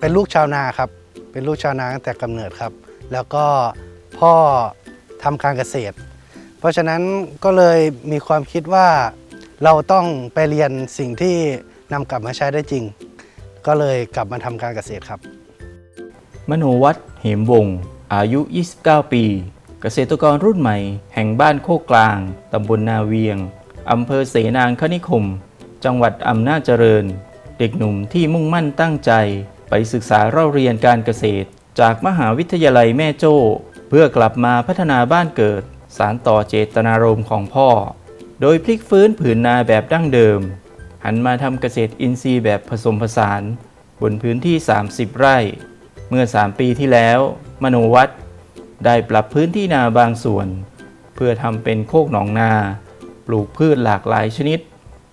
เป็นลูกชาวนาครับ เป็นลูกชาวนาตั้งแต่กำเนิดครับ แล้วก็พ่อทำการเกษตร เพราะฉะนั้นก็เลยมีความคิดว่าเราต้องไปเรียนสิ่งที่นำกลับมาใช้ได้จริง ก็เลยกลับมาทำการเกษตรครับ มโนวัฒเหมวงศ์อายุ 29 ปี เกษตรกรรุ่นใหม่ แห่งบ้านโคกกลางตำบลนาเวียงอำเภอเสนางคณิคม จังหวัดอำนาจเจริญ เด็กหนุ่มที่มุ่งมั่นตั้งใจ ไปศึกษาเล่าเรียนการเกษตร จากมหาวิทยาลัยแม่โจ้ เพื่อกลับมาพัฒนาบ้านเกิด สารต่อเจตนารมณ์ของพ่อ โดยพลิกฟื้นผืนนาแบบดั้งเดิม หันมาทำเกษตรอินทรีย์แบบผสมผสาน บนพื้นที่ 30 ไร่ เมื่อ 3 ปีที่แล้ว มโนวัฒน์ได้ปรับพื้นที่นาบางส่วน เพื่อทำเป็นโคกหนองนา ปลูกพืชหลากหลายชนิด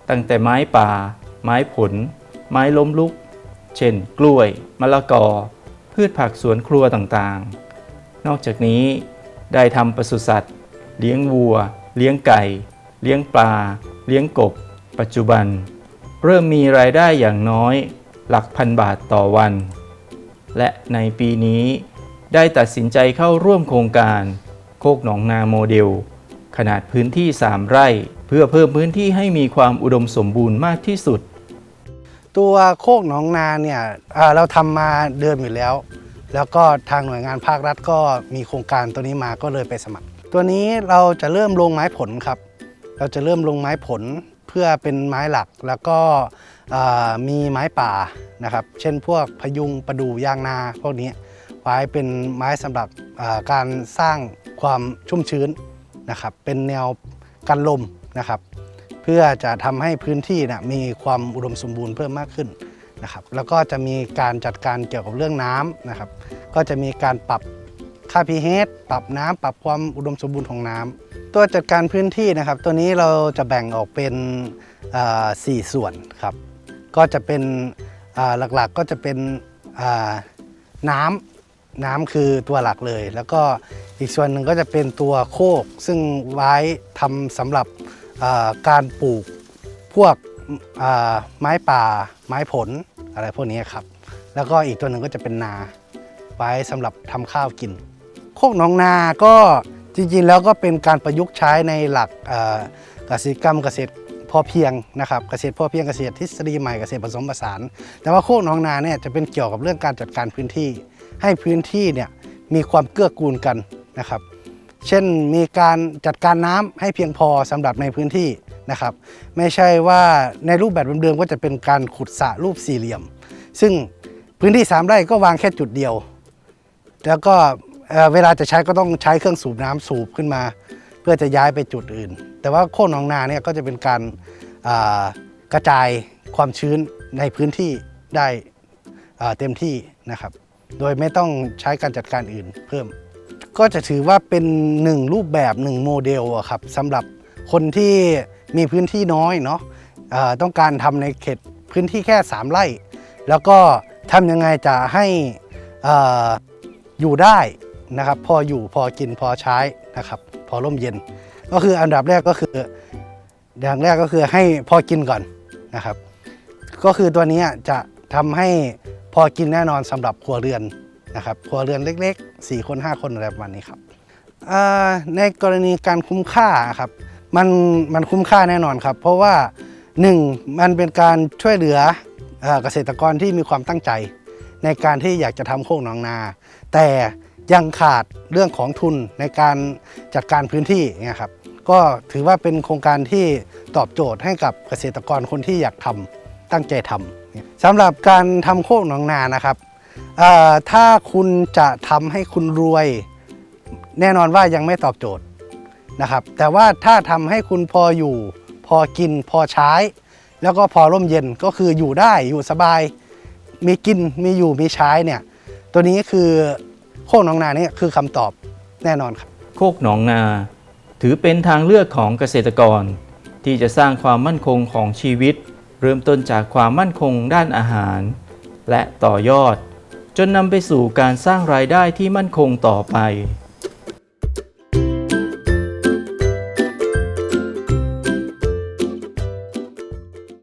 ตั้งแต่ไม้ป่า ไม้ผล ไม้ล้มลุก เช่น กล้วย มะละกอ พืชผักสวนครัวต่างๆ นอกจากนี้ได้ทำปศุสัตว์ เลี้ยงวัว เลี้ยงไก่ เลี้ยงปลา เลี้ยงกบ ปัจจุบัน เริ่มมีรายได้อย่างน้อยหลักพันบาทต่อวัน และในปีนี้ได้ตัดสินใจเข้าร่วมโครงการ โคกหนองนาโมเดล ขนาดพื้นที่ 3 ไร่ เพื่อเพิ่มพื้นที่ให้มีความอุดมสมบูรณ์มากที่สุด ตัวโคกหนองนาเนี่ยเราทำมาเดิมอยู่แล้ว แล้วก็ทางหน่วยงานภาครัฐก็มีโครงการตัวนี้มาก็เลยไปสมัคร ตัวนี้เราจะเริ่มลงไม้ผลครับ เราจะเริ่มลงไม้ผลเพื่อเป็นไม้หลักแล้วก็มีไม้ป่านะครับ เช่นพวกพยุงประดู่ยางนาพวกนี้ไว้เป็นไม้สำหรับการสร้างความชุ่มชื้นนะครับ เป็นแนวกันลมนะครับ พื่อจะทำให้พื้นที่นะมีความอุดมสมบูรณ์เพิ่มมากขึ้นนะครับ แล้วก็จะมีการจัดการเกี่ยวกับเรื่องน้ำนะครับ ก็จะมีการปรับค่า pH ปรับน้ำปรับความอุดมสมบูรณ์ของน้ำตัวจัดการพื้นที่นะครับ ตัวนี้เราจะแบ่งออกเป็นสี่ส่วนครับ ก็จะเป็นหลักๆก็จะเป็นอ่าน้ำน้ำคือตัวหลักเลย แล้วก็อีกส่วนหนึ่งก็จะเป็นตัวโคก ซึ่งไว้ทำสำหรับ การปลูกพวกไม้ป่า ไม้ผลอะไรพวกนี้ครับ แล้วก็อีกตัวหนึ่งก็จะเป็นนาไว้สำหรับทำข้าวกิน โคกหนองนาก็จริงๆแล้วก็เป็นการประยุกต์ใช้ในหลักเอ่อกสิกรรมเกษตรพอเพียงนะครับเกษตรพอเพียงเกษตรทฤษฎีใหม่เกษตรผสมผสาน แต่ว่าโคกหนองนาเนี่ยจะเป็นเกี่ยวกับเรื่องการจัดการพื้นที่ ให้พื้นที่เนี่ยมีความเกื้อกูลกันนะครับ เช่นมีการจัดการน้ำให้เพียงพอสำหรับในพื้นที่นะครับ ไม่ใช่ว่าในรูปแบบเดิมๆก็จะเป็นการขุดสระรูปสี่เหลี่ยม ซึ่งพื้นที่ 3 ไร่ก็วางแค่จุดเดียว แล้วก็เอ่อเวลาจะใช้ก็ต้องใช้เครื่องสูบน้ำสูบขึ้นมา เพื่อจะย้ายไปจุดอื่น แต่ว่าโค่นหนองนาเนี่ยก็จะเป็นการกระจายความชื้นในพื้นที่ได้เต็มที่นะครับ โดยไม่ต้องใช้การจัดการอื่นเพิ่ม ก็จะถือว่าเป็นหนึ่งรูปแบบหนึ่งโมเดลอะครับสำหรับคนที่มีพื้นที่น้อยเนาะต้องการทำในเขตพื้นที่แค่ 3 ไร่ แล้วก็ทำยังไงจะให้อ่าอยู่ได้นะครับพออยู่พอกินพอใช้นะครับพอร่มเย็น ก็คืออันดับแรกก็คืออย่างแรกก็คือให้พอกินก่อนนะครับ ก็คือตัวนี้จะทำให้พอกินแน่นอนสำหรับครัวเรือน นะครับครัวเรือนเล็ก ๆ 4 คน 5 คนอะไรประมาณนี้ครับในกรณีการคุ้มค่าครับมันมันคุ้มค่าแน่นอนครับ เพราะว่า 1. มันเป็นการช่วยเหลือเอ่อเกษตรกรที่มีความตั้งใจ ในการที่อยากจะทำโคกหนองนา แต่ยังขาดเรื่องของทุนในการจัดการพื้นที่เนี่ยครับก็ถือว่าเป็นโครงการที่ตอบโจทย์ให้กับเกษตรกรคนที่อยากทำตั้งใจทำสำหรับการทำโคกหนองนานะครับ ถ้าคุณจะทำให้คุณรวย แน่นอนว่ายังไม่ตอบโจทย์นะครับ แต่ว่าถ้าทำให้คุณพออยู่ พอกินพอใช้ แล้วก็พอร่มเย็นก็คืออยู่ได้อยู่สบาย มีกินมีอยู่มีใช้เนี่ยตัวนี้คือโคกหนองนาเนี่ยคือคำตอบแน่นอนครับโคกหนองนา ถือเป็นทางเลือกของเกษตรกร ที่จะสร้างความมั่นคงของชีวิต เริ่มต้นจากความมั่นคงด้านอาหาร และต่อยอด จนนำไปสู่การสร้างรายได้ที่มั่นคงต่อไป